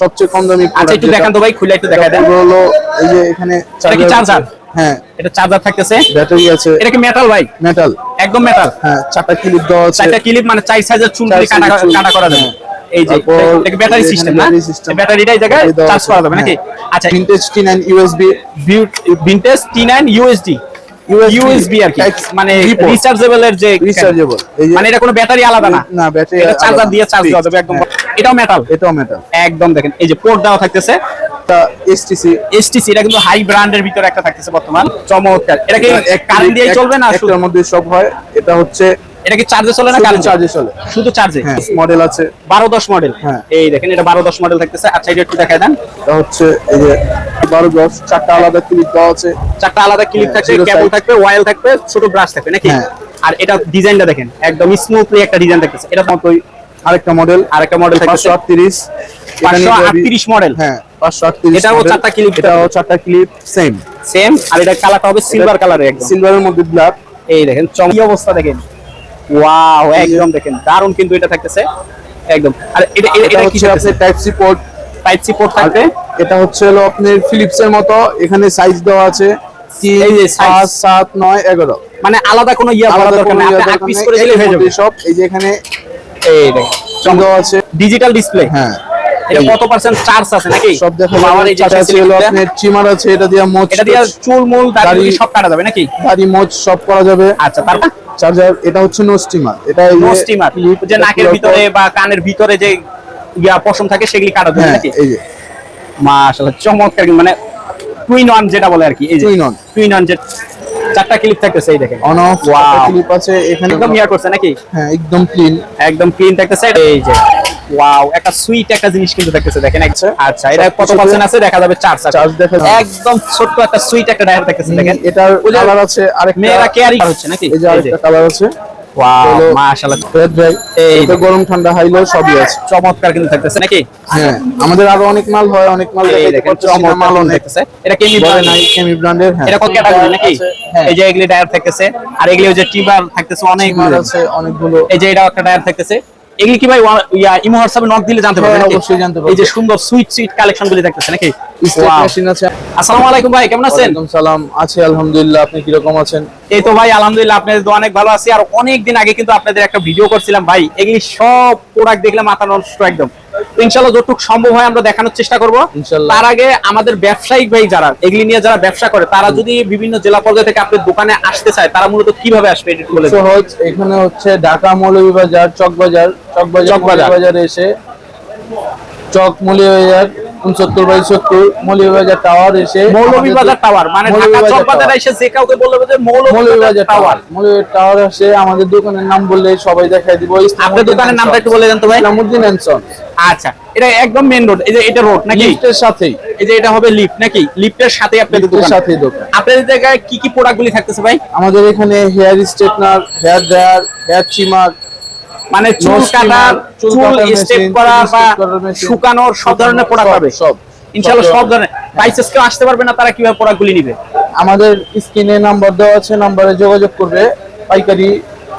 সবচেয়ে কম দামি আচ্ছা একটু দেখান তো ভাই খুলে একটু দেখা দেন। হলো এই যে এখানে কি চার্জার হ্যাঁ। এটা চার্জার থাকতেছে। ব্যাটারি আছে। এটা কি মেটাল ভাই? মেটাল একদম মেটাল হ্যাঁ চারটা ক্লিপ দেওয়া আছে। চারটা ক্লিপ মানে চার সাইজের চুল দিয়ে কাটা। কাটা করা যাবে। হ্যাঁ। এই যে এটা ব্যাটারি সিস্টেম না। ব্যাটারিটা এই জায়গায় চার্জ করা যাবে নাকি? হ্যাঁ। আচ্ছা। Vintage T nine USB vintage T nine USD USB আর কি। মানে রিচার্জেবল এর যে রিচার্জেবল মানে এটা কোনো ব্যাটারি আলাদা না। না ব্যাটারি এটা চার্জার দিয়ে চার্জ দেওয়া যাবে একদম। এটাও মেটাল এটাও মেটাল একদম দেখেন এই যে পোর্ট দেওয়া থাকতেছে এটা এসটিসি এসটিসি এটা কিন্তু হাই ব্র্যান্ডের ভিতরে একটা থাকতেছে বর্তমান। চমৎকার। এটা কি কারেন্ট দিয়ে চলবে না শুধু? একটার মধ্যে সব হয়। এটা হচ্ছে এটা কি চার্জে চলে না কারেন্ট চার্জে চলে। শুধু চার্জে হ্যাঁ মডেল আছে। বারো দশ মডেল হ্যাঁ। এই দেখেন এটা বারো দশ মডেল থাকতেছে। আচ্ছা এটা একটু দেখায় দেন। এটা হচ্ছে এই যে বারো দশ চারটা আলাদা ক্লিপ দেওয়া আছে। চারটা আলাদা ক্লিপ হ্যাঁ, থাকবে কেবল থাকবে ওয়াইল থাকবে ছোট ব্রাশ থাকবে নাকি? হ্যাঁ। আর এটা ডিজাইনটা দেখেন একদম স্মুথলি একটা ডিজাইন থাকতেছে। এটা মতোই আরেকটা মডেল আরেকটা মডেল থাকতেছে পাঁচশো আটত্রিশ। পাঁচশো আটত্রিশ মডেল হ্যাঁ পাঁচশো আটত্রিশ এটাও চারটা clip এটাও চারটা ক্লিপ সেম সেম আর এটা কালারটা হবে সিলভার কালারে একদম। সিলভারের মধ্যে ব্ল্যাক এই দেখেন চমকি অবস্থা দেখেন? ওয়াও একদম দেখেন দারুণ কিন্তু এটা থাকতেছে। একদম। আর এটা এটা- কি আপনার type C port type C port থাকবে। এটা হচ্ছে হলো আপনার ফিলিপস এর মতো। এখানে সাইজ দেওয়া আছে এই যে size। পাঁচ সাত নয় এগারো। মানে আলাদা কোনো ইয়া আলাদা দরকার নেই। আপনি পিস করে দিলে হয়ে যাবে। সব এই যে এখানে এই দেখেন। দেওয়া আছে। ডিজিটাল ডিসপ্লে হ্যাঁ। এটা কত পার্সেন্ট চার্জ আছে নাকি? সব দেখা আমার এই যে চারটা আছে হলো আপনার চিমার আছে এটা দিয়ে মোচ এটা দিয়ে চুল মূল দাড়ি সব কাটা যাবে নাকি? দাড়ি মোচ সব করা যাবে। আচ্ছা তারপর? চার্জার এটা হচ্ছে নো স্টিমার এটা নো স্টিমার যে নাকের ভিতরে বা কানের ভিতরে যে ইয়া পশম থাকে সেগুলি কাটা যাবে হ্যাঁ নাকি? এই যে। মাশাআল্লাহ চমৎকার মানে টুইন যেটা বলে আর কি এই যে। টুইন যে চারটা ক্লিপ থাকতেছে এই দেখেন। অন অফ ওয়াও ক্লিপ আছে এখানে একদম ইয়া করছে নাকি? হ্যাঁ একদম ক্লিন একদম ক্লিন থাকতেছে এই যে। ওয়াও একটা সুইট একটা জিনিস কিন্তু থাকতেছে দেখেন আচ্ছা। আচ্ছা এটা কত পার্সেন্ট আছে? দেখা যাবে চার্জ চার্জ দেখা একদম ছোট্ট একটা সুইট একটা ডায়ার থাকতেছে দেখেন। এটার কালার আছে আরেকটা। মেয়েরা কেয়ারিং হচ্ছে নাকি? এই যে আরেকটা কালার আছে। মাশাআল্লাহ। এই গরম ঠান্ডা হাইলো সবই আছে। চমৎকার কিন্তু থাকতেছে নাকি? হ্যাঁ আমাদের আরও অনেক মাল হয় অনেক মাল দেখেন চমৎকার মাল থাকতেছে। এটা কেমি ব্র্যান্ড নাই কেমি ব্র্যান্ডের হ্যাঁ। এটা কত ক্যাটাগরি নাকি? হ্যাঁ। এই যে এগুলি টায়ার থাকতেছে আর এগুলি ওই যে টিবার থাকতেছে অনেক মাল আছে অনেকগুলো। এই যে এটা একটা টায়ার থাকতেছে। এগুলি কি ভাই ইয়া ইমো হোয়াটসঅ্যাপে নক দিলে জানতে পারবে হ্যাঁ, অবশ্যই জানতে পারবেন এই যে সুন্দর সুইট সুইট কালেকশন গুলি দেখতেছেন নাকি? আসসালামু আলাইকুম ভাই কেমন আছেন? সালাম। আছি আলহামদুলিল্লাহ আপনি কি রকম আছেন? এই তো ভাই আলহামদুলিল্লাহ আপনাদের তো অনেক ভালো আছি। আর অনেক দিন আগে কিন্তু আপনাদের একটা ভিডিও করছিলাম ভাই। এগুলি সব প্রোডাক্ট দেখলে মাথা নষ্ট একদম। ইনশাল্লাহ যতটুকু সম্ভব হয় আমরা দেখানোর চেষ্টা করব। তার আগে আমাদের ব্যবসায়িক ভাই যারা এগুলি নিয়ে যারা ব্যবসা করে তারা যদি বিভিন্ন জেলা পর্যায়ে থেকে আপনার দোকানে আসতে চায় তারা মূলত কীভাবে আসবে এটা বলে সহজ এখানে হচ্ছে ঢাকা মৌলভীবাজার চকবাজার চকবাজার চকবাজার। বাজারে এসে চক মৌলভীবাজার উনসত্তর বাই সত্তর মৌলভীবাজার টাওয়ার এসে মৌলভীবাজার টাওয়ার মানে। এসে যে কাউকে বলবে যে মৌলভীবাজার টাওয়ার। মৌলভীবাজার টাওয়ার আসে আমাদের দোকানের নাম বললে সবাই দেখাই দিব। আপনার দোকানের নামটা একটু বলে দেন তো ভাই। ইসলামউদ্দিন এন্ড আচ্ছা এটা একদম মেইন রোড এই যে এটা রোড নাকি? লিফটের সাথেই। এই যে এটা হবে লিফট নাকি? লিফটের সাথে আপনাদের দোকান। সাথেই দোকান। আপনাদের জায়গায় কি কি প্রোডাক্ট গুলি থাকতেছে ভাই? আমাদের এখানে hair straightener hair dryer hair trimmer মানে চুল কাটা কাটার চুল স্টেপ করা বা শুকানোর সব ধরনের প্রোডাক্ট পাবে। সব ইনশাআল্লাহ সব সব ধরনের। বাইসেস কেউ আসতে পারবে না তারা কীভাবে প্রোডাক্টগুলি নিবে? আমাদের স্ক্রিনে নাম্বার দেওয়া আছে নাম্বারে যোগাযোগ করবে। পাইকারি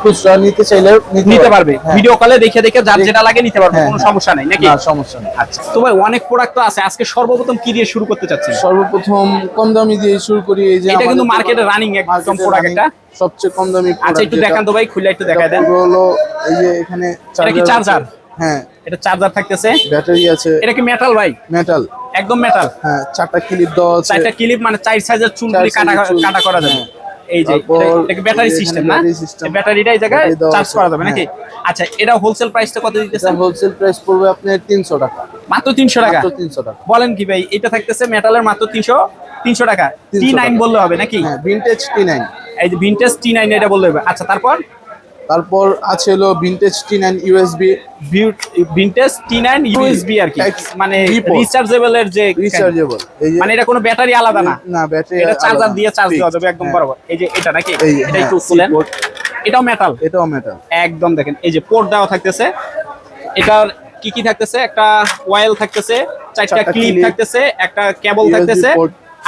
খুচরা নিতে চাইলে নিতে পারবে। হ্যাঁ। ভিডিও কলে দেখে দেখে যার যেটা লাগে নিতে পারবে হ্যাঁ, কোনো হ্যাঁ। সমস্যা নাই নাকি? না সমস্যা নেই। আচ্ছা তো ভাই অনেক প্রোডাক্ট তো আছে। আজকে সর্বপ্রথম কি দিয়ে শুরু করতে চাচ্ছি সর্বপ্রথম কম দামি দিয়ে শুরু করি এই যে এটা কিন্তু মার্কেটে রানিং একদম প্রোডাক্ট একটা সবচেয়ে কম দামি আচ্ছা একটু দেখান তো ভাই খুলে একটু এটা দেখায় দেন। হলো এই যে এখানে এটা কি চার্জার হ্যাঁ। এটা চার্জার থাকতেছে? ব্যাটারি আছে। এটা কি মেটাল ভাই? মেটাল একদম মেটাল হ্যাঁ চারটা ক্লিপ দেওয়া আছে। চারটা ক্লিপ মানে চার সাইজের চুল কাটা কাটা করা যাবে। হ্যাঁ। এই যে এটা- ব্যাটারি সিস্টেম না? ব্যাটারিটা এই জায়গায় চার্জ করা যাবে নাকি? হ্যাঁ। আচ্ছা এটা হোলসেল প্রাইসটা কত দিতেছে হোলসেল প্রাইস পড়বে আপনার তিনশো টাকা। মাত্র তিনশো টাকা? মাত্র তিনশো টাকা। বলেন কি ভাই এটা থাকতেছে মেটালের মাত্র তিনশো তিনশো টাকা। 300 টি নাইন বললে হবে নাকি? হ্যাঁ ভিনটেজ টি নাইন এই যে ভিনটেজ টি নাইন এটা বললে হবে। আচ্ছা তারপর? তারপর আছে হলো vintage T nine USB vintage T nine USB আর কি। মানে রিচার্জেবল এর যে রিচার্জেবল মানে এটা কোনো ব্যাটারি আলাদা না। না ব্যাটারি এটা চার্জার দিয়ে চার্জ দেওয়া যাবে একদম বরাবর। এই যে এটা নাকি? এটা হ্যাঁ, একটু খুলেন এটাও মেটাল এটাও মেটাল একদম দেখেন এই যে পোর্ট দেওয়া থাকতেছে। এটার কি কি থাকতেছে? একটা ওয়েল থাকতেছে চারটা ক্লিপ থাকতেছে একটা কেবল থাকতেছে।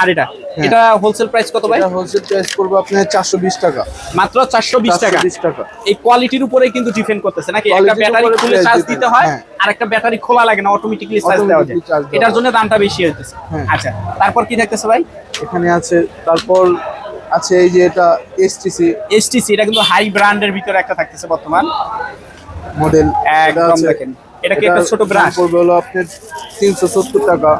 আর এটা? এটা হোলসেল প্রাইস কত ভাই? এটা হোলসেল প্রাইস করব আপনার চারশো বিশ টাকা। মাত্র চারশো বিশ টাকা? বিশ টাকা। এই কোয়ালিটির উপরেই কিন্তু ডিপেন্ড করতেছে নাকি? একটা ব্যাটারি খুলে চার্জ দিতে হয় হ্যাঁ। আর একটা ব্যাটারি খোলা লাগে না অটোমেটিকলি চার্জ দেওয়া যায়। এটার জন্য দামটা বেশি হইতেছে। হ্যাঁ। আচ্ছা তারপর কি থাকতেছে ভাই? এখানে আছে তারপর আছে এই যে এটা এসটিসি এসটিসি এটা কিন্তু হাই ব্র্যান্ডের ভিতরে একটা থাকতেছে বর্তমান। মডেল একদম দেখেন। এটা কি একটা ছোট ব্রাশ পড়বে হলো আপনার তিনশো সত্তর টাকা।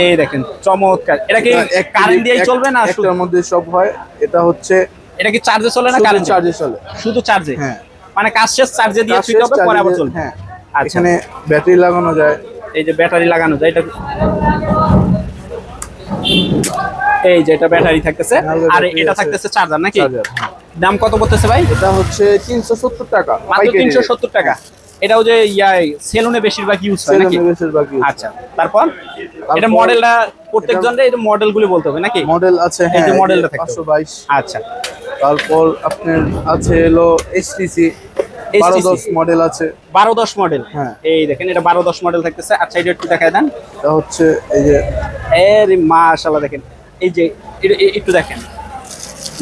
এই দেখেন চমৎকার। এটা কি কারেন্ট দিয়ে চলবে না একটার মধ্যে সব হয় এটা হচ্ছে এটা কি চার্জে চলে না কারেন্ট চার্জে চলে। শুধু চার্জে হ্যাঁ। মানে কাজ শেষ চার্জে দিয়ে সুইচ হবে পরে আবার চলবে। হ্যাঁ। আচ্ছা। এখানে ব্যাটারি লাগানো যায়। এই যে ব্যাটারি লাগানো যায় এটা এই যে এটা ব্যাটারি থাকতেছে। আর এটা থাকতেছে চার্জার নাকি? চার্জার দাম কত পড়তেছে ভাই? এটা হচ্ছে তিনশো সত্তর টাকা মাত্র পাইকারি তিনশো rate। সত্তর টাকা। এটাও যে ইয়া সেলুনে বেশিরভাগ ইউজ হয় নাকি? বেশিরভাগ use। আচ্ছা তারপর? এটা মডেলটা প্রত্যেকজন এটা মডেল গুলি বলতে হবে নাকি? মডেল আছে এই হ্যাঁ যে মডেলটা। পাঁচশো বাইশ। আচ্ছা। তারপর আপনার আছে হলো এইচটিসি মডেল আছে। মডেল হ্যাঁ। এই দেখেন এটা বারো দশ মডেল থাকতেছে। আচ্ছা এটা একটু দেখায় দেন। এটা হচ্ছে এই যে এরে মাশাআল্লাহ দেখেন। এই যে একটু দেখেন।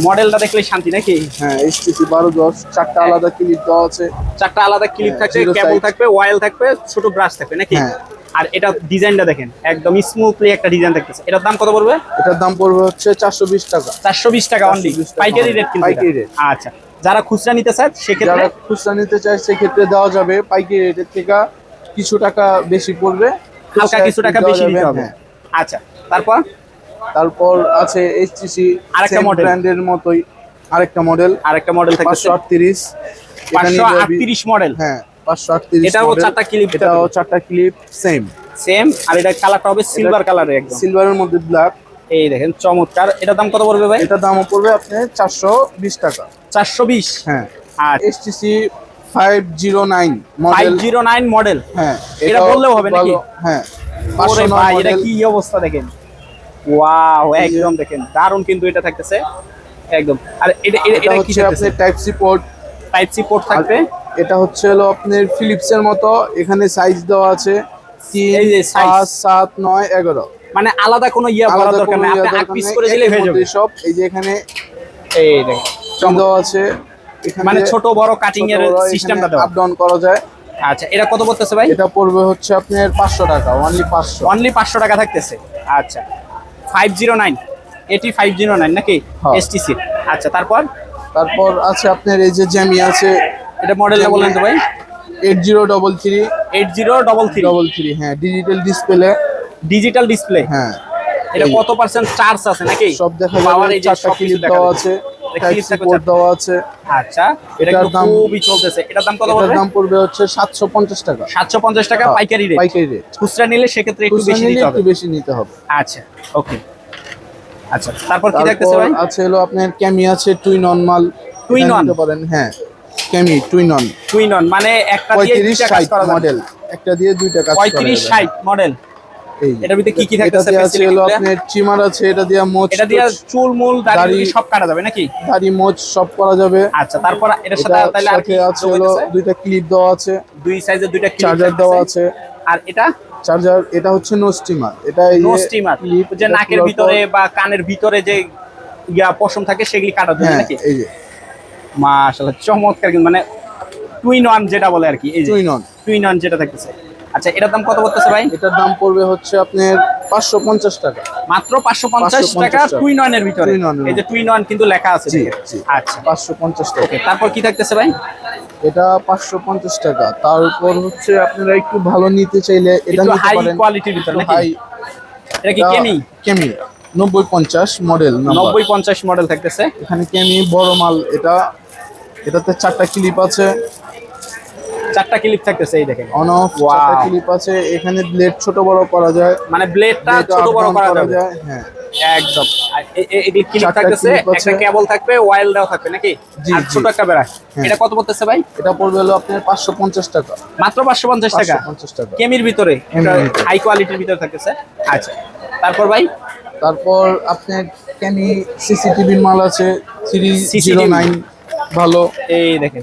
মডেলটা দেখলে শান্তি নাকি? হ্যাঁ এইচটিসি বারো দশ চারটা আলাদা ক্লিপ দেওয়া আছে। চারটা আলাদা ক্লিপ থাকবে zero কেবল থাকবে অয়েল থাকবে ছোট ব্রাশ থাকবে নাকি? হ্যাঁ। আর এটা ডিজাইনটা দেখেন একদম স্মুথলি একটা ডিজাইন থাকতেছে এটার দাম কত পড়বে? এটার দাম পড়বে হচ্ছে চারশো বিশ টাকা। চারশো বিশ টাকা অনলি পাইকারি রেট কিন্তু পাইকারি রেট আচ্ছা যারা খুচরা নিতে চায় সেক্ষেত্রে যারা খুচরা নিতে চায় সেক্ষেত্রে দেওয়া যাবে পাইকারি রেটের থেকে কিছু টাকা বেশি পড়বে। হালকা কিছু টাকা বেশি দিতে হবে। হ্যাঁ। আচ্ছা তারপর? তারপর আছে এইচটিসি আরেকটা মডেল ব্র্যান্ডের মতোই আরেকটা মডেল আরেকটা মডেল পাঁচশো আটত্রিশ। পাঁচশো মডেল হ্যাঁ পাঁচশো আটত্রিশ এটাও চারটা clip এটাও চারটা ক্লিপ সেম সেম আর এটা কালারটা হবে সিলভার কালারের একদম। সিলভারের মধ্যে ব্ল্যাক এই দেখেন চমৎকার। এটার দাম কত পড়বে ভাই? এটার দাম পড়বে চারশো বিশ টাকা। চারশো বিশ? হ্যাঁ। আর HTC five zero nine five model zero nine model হ্যাঁ এটা বললেও হবে নাকি? হ্যাঁ ভাই এটা কি অবস্থা দেখেন? ওয়াও একদম দেখেন দারুণ কিন্তু এটা থাকতেছে। একদম। আর এটা এটা- কি হচ্ছে type C port type C port থাকবে? এটা হচ্ছে হলো আপনার ফিলিপস এর মতো এখানে সাইজ দেওয়া আছে এই যে। পাঁচ সাত নয় এগারো। মানে আলাদা কোনো ইয়া করার দরকার নেই। আপনি দরকার পিস করে দিলে হয়ে যাবে। সব এই যে এখানে এই দেখেন। দেওয়া আছে। মানে ছোট বড় কাটিং এর সিস্টেমটা দেওয়া। আপ ডাউন করা যায়। আচ্ছা এটা কত পড়তেছে ভাই? এটা পড়বে হচ্ছে আপনার পাঁচশো টাকা অনলি পাঁচশো। অনলি পাঁচশো টাকা থাকতেছে। আচ্ছা। ফাইভ জিরো নাইন এটি ফাইভ জিরো নাইন নাকি? হ্যাঁ। এসটিসি আচ্ছা তারপর? তারপর আছে আপনার এই যে জ্যামি আছে। এটা মডেলটা বললেন তো ভাই। Eight zero double three eight zero double three double three হ্যাঁ ডিজিটাল ডিসপ্লে ডিজিটাল ডিসপ্লে হ্যাঁ। এটা কত পার্সেন্ট চার্জ আছে নাকি? সব দেখা পাওয়ার এই যে সব কিছু দেখা আছে। দেওয়া আছে। আচ্ছা এটা দাম- খুবই চলতেছে। এটার দাম কত এটার দাম পড়বে হচ্ছে সাতশো পঞ্চাশ টাকা। হ্যাঁ, পাইকারি রেট পাইকারি রেট খুচরা নিলে সেক্ষেত্রে একটু বেশি হবে একটু বেশি নিতে হবে। আচ্ছা ওকে আচ্ছা তারপর কি তারপর ভাই? হলো আপনার ক্যামি আছে টুইন অন মাল। এটা on? পারেন হ্যাঁ। Kami twin on twin on মানে একটা দিয়ে পঁয়ত্রিশ দুইটা কাজ করা মডেল একটা দিয়ে দুইটা কাজ করা পঁয়ত্রিশ যাবে। ষাট মডেল এই যে। এটার ভিতরে কি কি থাকতেছে? দিয়ে হলো আপনার চিমার আছে এটা দিয়ে মোচ এটা দিয়ে চুল মূল দাড়ি দাড়ি- সব কাটা যাবে নাকি? দাড়ি মোচ সব করা যাবে। আচ্ছা তারপর এটার সাথে তাহলে আর কি আছে হলো দুইটা ক্লিপ দেওয়া আছে। দুই সাইজের দুইটা clip চার্জার দেওয়া আছে। আর এটা? চার্জার এটা হচ্ছে নো স্টিমার এটা নো স্টিমার যে নাকের ভিতরে বা কানের ভিতরে যে ইয়া পশম থাকে সেগুলি কাটা যাবে হ্যাঁ নাকি? এই যে। মাশাআল্লাহ চমৎকার মানে টুইন ওয়ান যেটা বলে আর কি এই যে। টুইন অন টুইন ওয়ান যেটা থাকতেছে। আচ্ছা এটার দাম কত পড়তেছে ভাই? এটার দাম পড়বে হচ্ছে আপনার পাঁচশো পঞ্চাশ টাকা। মাত্র পাঁচশো পঞ্চাশ 550 টাকা। টুইন ওয়ানের ভিতরে। এর এই যে টুইন ওয়ান কিন্তু লেখা আছে জি, আচ্ছা। পাঁচশো পঞ্চাশ টাকা। তারপর কি থাকতেছে ভাই? এটা পাঁচশো পঞ্চাশ টাকা। তারপর হচ্ছে আপনারা একটু ভালো নিতে চাইলে এটা নিতে হাই পারেন। কোয়ালিটির ভিতরে নাকি? হাই এটা কি কেমি কেমি নব্বই পঞ্চাশ মডেল নব্বই পঞ্চাশ মডেল থাকতেছে। এখানে কেমি বড় মাল। এটা এটাতে চারটা ক্লিপ আছে। চারটা ক্লিপ থাকতেছে এই দেখেন। On of. চারটা ক্লিপ আছে এখানে ব্লেড ছোট বড় করা যায়। মানে ব্লেডটা ছোট বড় করা যায় হ্যাঁ। একদম। আর এ- এ- এগুলি ক্লিপ থাকতেছে একটা কেবল থাকবে ওয়াইল দেওয়া থাকবে নাকি? আর ছোট একটা বেড়া। হ্যাঁ। এটা কত পড়তেছে ভাই? এটা পড়বে হলো আপনার পাঁচশো পঞ্চাশ টাকা। মাত্র পাঁচশো পঞ্চাশ টাকা? পাঁচশো পঞ্চাশ টাকা। কেমির ভিতরে? ভিতরে। হাই কোয়ালিটির ভিতরে থাকতেছে? আচ্ছা। তারপর ভাই? তারপর আপনার ক্যানি সিসিটিভি মাল আছে থ্রি CCTV জিরো নাইন ভালো। এই দেখেন।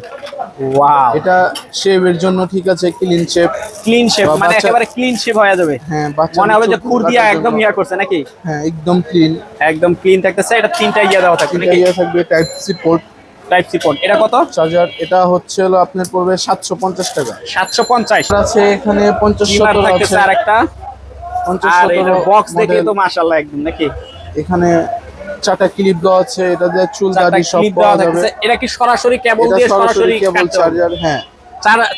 ওয়াও এটা শেভের জন্য ঠিক আছে ক্লিন শেপ ক্লিন শেপ মানে একেবারে ক্লিন শেপ হয়ে যাবে। হ্যাঁ মনে হবে যে খুর দিয়া একদম ইয়া করছে নাকি? হ্যাঁ একদম ক্লিন একদম ক্লিন থাকতেছে এটা তিনটা ইয়া দেওয়া থাকবে নাকি? ইয়ে থাকবে type C port type C port এটা কত? চার্জার এটা হচ্ছে হলো আপনার পড়বে সাতশো পঞ্চাশ টাকা। সাতশো পঞ্চাশ। আর আছে এখানে পঞ্চাশ স্টিমার সত্তর থাকতেছে আছে। আর একটা পঞ্চাশ আর এটা বক্স দেখে। তো মাশাআল্লাহ একদম নাকি? এখানে চারটা ক্লিপ দেওয়া আছে এটা দিয়ে চুল দাড়ি সব পাওয়া যাবে। এটা কি সরাসরি কেবল দিয়ে সরাসরি কেবল চার্জার হ্যাঁ।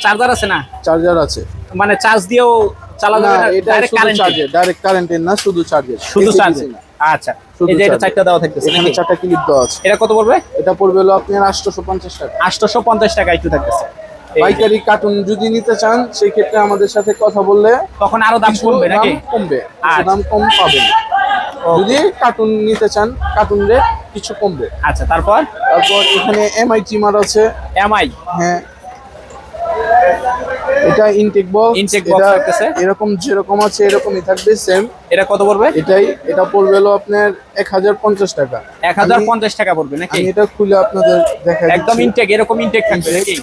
চার্জার আছে না? চার্জার আছে। মানে চার্জ দিয়েও চালানো যাবে না? এটা শুধু কারেন্ট ডাইরেক্ট কারেন্টের না শুধু শুধু আচ্ছা। শুধু এই যে এটা চারটা দেওয়া থাকতেছে এখানে চারটা ক্লিপ দেওয়া আছে। এটা কত পড়বে? এটা পড়বে হলো আপনার আটশোশো পঞ্চাশ টাকা টাকা একটু থাকতেছে। পাইকারি কার্টুন যদি নিতে চান সেই ক্ষেত্রে আমাদের সাথে কথা বললে তখন আরও দাম কমবে নাকি? কমবে। আচ্ছা। দাম কম পাবেন। যদি কার্টুন নিতে চান কার্টুন রেট কিছু কমবে। আচ্ছা তারপর? তারপর এখানে এমআই টিমার আছে। এমআই হ্যাঁ। এটা ইনটেক বক্স ইনটেক box থাকতেছে। এরকম যেরকম আছে এরকমই থাকবে সেম এটা কত পড়বে? এটাই এটা পড়বে হলো আপনার এক হাজার পঞ্চাশ টাকা। এক হাজার আমি- পঞ্চাশ টাকা পড়বে নাকি? আমি এটা খুলে আপনাদের দেখা একদম ইনটেক এরকম ইনটেক থাকবে নাকি?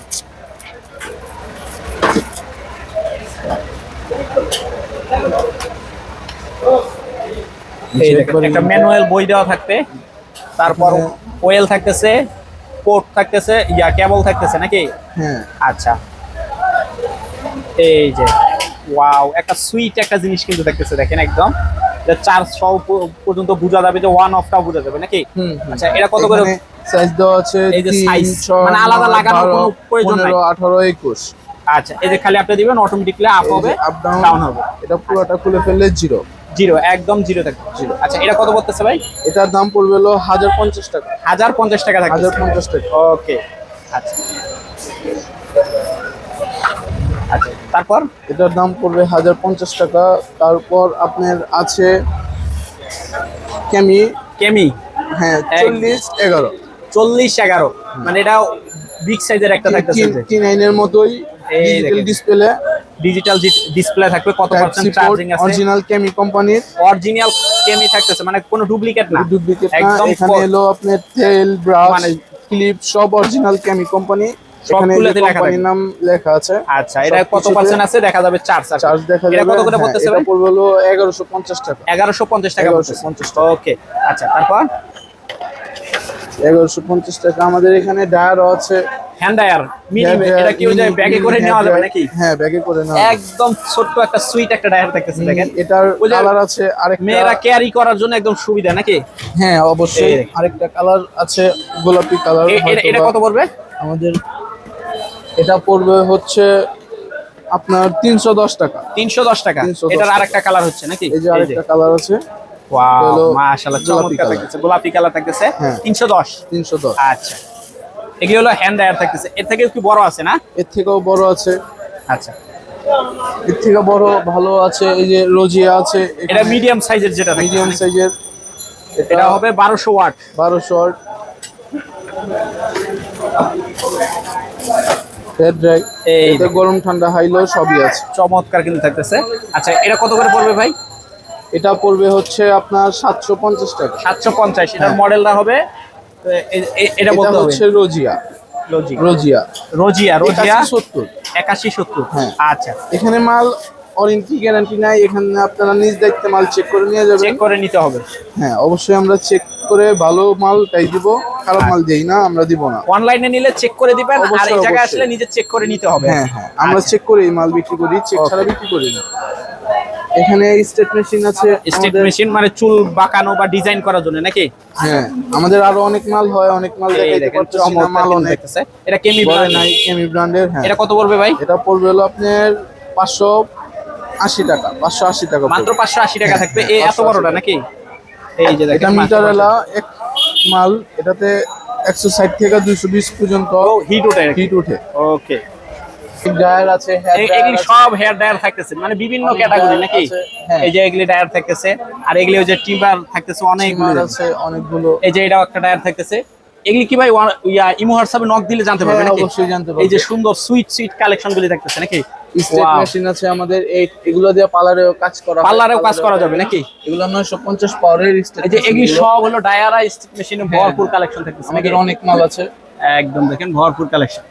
এই একটা ম্যানুয়াল বই দেওয়া থাকবে তারপর ওয়েল থাকতেছে পোর্ট থাকতেছে ইয়া কেবল থাকতেছে নাকি? হ্যাঁ। আচ্ছা। এই যে ওয়াও একটা সুইট একটা জিনিস কিন্তু থাকতেছে দেখেন একদম। চার্জ সহ প- পর্যন্ত বোঝা যাবে যে ওয়ান অফটাও বোঝা যাবে নাকি। আচ্ছা এটা কত করে? সাইজ দেওয়া আছে এই যে ছয়, মানে আলাদা লাগানোর কোনো প্রয়োজন নাই। পনেরো আঠারো একুশ। আচ্ছা এই যে খালি আপনি দিবেন অটোমেটিকলি আপ হবে আপ ডাউন হবে। এটা পুরোটা খুলে ফেললে জিরো জিরো একদম জিরো থাকবে জিরো। আচ্ছা এটা কত পড়তেছে ভাই? এটার দাম পড়বে হলো হাজার পঞ্চাশ টাকা। হাজার পঞ্চাশ টাকা থাকবে। হাজার পঞ্চাশ টাকা। ওকে আচ্ছা। আচ্ছা তারপর? এটার দাম পড়বে হাজার পঞ্চাশ টাকা। তারপর আপনার আছে কেমি কেমি হ্যাঁ চল্লিশ এগারো। চল্লিশ এগারো। মানে এটা বিগ সাইজের একটা থাকতেছে। টি নাইনের মতোই। ডিসপ্লে ডিজিটাল ডিসপ্লে থাকবে কত পার্সেন্ট চার্জিং আছে? অরিজিনাল কেমি কোম্পানির অরিজিনাল কেমি থাকতেছে মানে কোনো ডুপ্লিকেট না। ডুপ্লিকেট না একদম এখানে এলো আপনার তেল ব্রাশ মানে ক্লিপ সব অরিজিনাল কেমি কোম্পানি সবগুলোতে লেখা কোম্পানির নাম লেখা আছে। আচ্ছা এটা কত পার্সেন্ট আছে? দেখা যাবে চার্জ চার্জ দেখা এটা কত করে হ্যাঁ, পড়তেছে এটা পড়বে হলো টাকা। টাকা 1150 ওকে আচ্ছা তারপর? এগারোশো পঞ্চাশ টাকা আমাদের এখানে ডায়ারও আছে। হ্যান্ড মিনি এটা কি ওই যে ব্যাগে করে নেওয়া যাবে নাকি? হ্যাঁ ব্যাগে করে নেওয়া একদম ছোট্ট একটা সুইট একটা ডায়ার থাকতেছে দেখেন। এটার কালার আছে আরেকটা মেয়েরা ক্যারি করার জন্য একদম সুবিধা নাকি? হ্যাঁ অবশ্যই। আরেকটা কালার আছে গোলাপি কালার এটা কত পড়বে? আমাদের এটা পড়বে হচ্ছে আপনার তিনশো দশ টাকা। তিনশো দশ টাকা। 310 এটার। আরেকটা কালার হচ্ছে নাকি? এই যে আরেকটা কালার আছে। ওয়াও মাশাআল্লাহ গোলাপি চমৎকার colour। গোলাপি কালার থাকতেছে। হ্যাঁ। 310 তিনশো দশ। আচ্ছা। এগুলো হলো হ্যান্ড ডায়ার থাকতেছে। এর থেকে একটু বড় আছে না? এর থেকেও বড় আছে। আচ্ছা। এর থেকে বড় ভালো আছে এই যে রোজিয়া আছে এটা মিডিয়াম সাইজের যেটা মিডিয়াম সাইজের এটা হবে 1200 ওয়াট। বারোশো ওয়াট। এতে গরম ঠান্ডা হাই লো সবই আছে। চমৎকার কিন্তু থাকতেছে। আচ্ছা এটা কত করে পড়বে ভাই? এটা পড়বে হচ্ছে আপনার সাতশো পঞ্চাশ টাকা। 750 এটার হ্যাঁ। মডেলটা হবে এ- এ- এটা বলতে হবে। রোজিয়া। রোজিয়া। রোজিয়া রোজিয়া? সত্তর। 81 70 হ্যাঁ। আচ্ছা। এখানে মাল ওয়ারেন্টি গ্যারান্টি নাই। এখানে আপনারা নিজ দায়িত্বে মাল চেক করে নিয়ে যাবেন। চেক করে নিতে হবে। হ্যাঁ অবশ্যই আমরা চেক করে ভালো মালটাই দিব। খারাপ মাল দেই না আমরা দিব না। অনলাইনে নিলে চেক করে দিবেন আর এই জায়গায় আসলে নিজে চেক করে নিতে হবে। হ্যাঁ হ্যাঁ। আমরা আচ্ছা। চেক করে এই মাল বিক্রি করি চেক. ছাড়া বিক্রি করি না। এখানে স্টেট মেশিন আছে স্টেট মেশিন মানে চুল বাঁকানো বা ডিজাইন করার জন্য নাকি? হ্যাঁ আমাদের আরও অনেক মাল হয় অনেক মাল দেখাইতে মাল অনেক। এটা কেমি ব্র্যান্ড নাই কেমি ব্র্যান্ডের হ্যাঁ। এটা কত পড়বে ভাই? এটা পড়বে হলো আপনার পাঁচশো আশি টাকা পাঁচশো আশি টাকা মাত্র পড়বে। পাঁচশো আশি টাকা থাকবে। এই এত 580 বড়টা নাকি? এই যে দেখেন এটা মিটার এলা এক মাল এটাতে একশো ষাট থেকে দুইশো বিশ পর্যন্ত হিট ওঠে হিট উঠে। ওকে ড্রায়ার আছে এগুলি সব হেয়ার ডায়ার থাকতেছে মানে বিভিন্ন ক্যাটাগরি নাকি? হ্যাঁ। এই যে এগুলি ডায়ার থাকতেছে আর এগুলি ওই যে টিম্বার থাকতেছে অনেকগুলো। আছে অনেকগুলো। এই যে এটাও একটা ডায়ার থাকতেছে। এগুলি কি ভাই ইয়া ইমো হোয়াটসঅ্যাপে নক দিলে জানতে হ্যাঁ, নাকি? অবশ্যই জানতে এই যে সুন্দর সুইট সুইট কালেকশন গুলি থাকতেছে নাকি? স্টেট মেশিন আছে আমাদের এই এগুলো দিয়ে পার্লারেও কাজ করা পার্লারেও কাজ করা যাবে নাকি? এগুলো পাওয়ারের স্টেট এই যে এগুলি সব হলো ডায়ারা মেশিনে ভরপুর কালেকশন থাকতেছে আমাদের অনেক মাল আছে। একদম দেখেন ভরপুর কালেকশন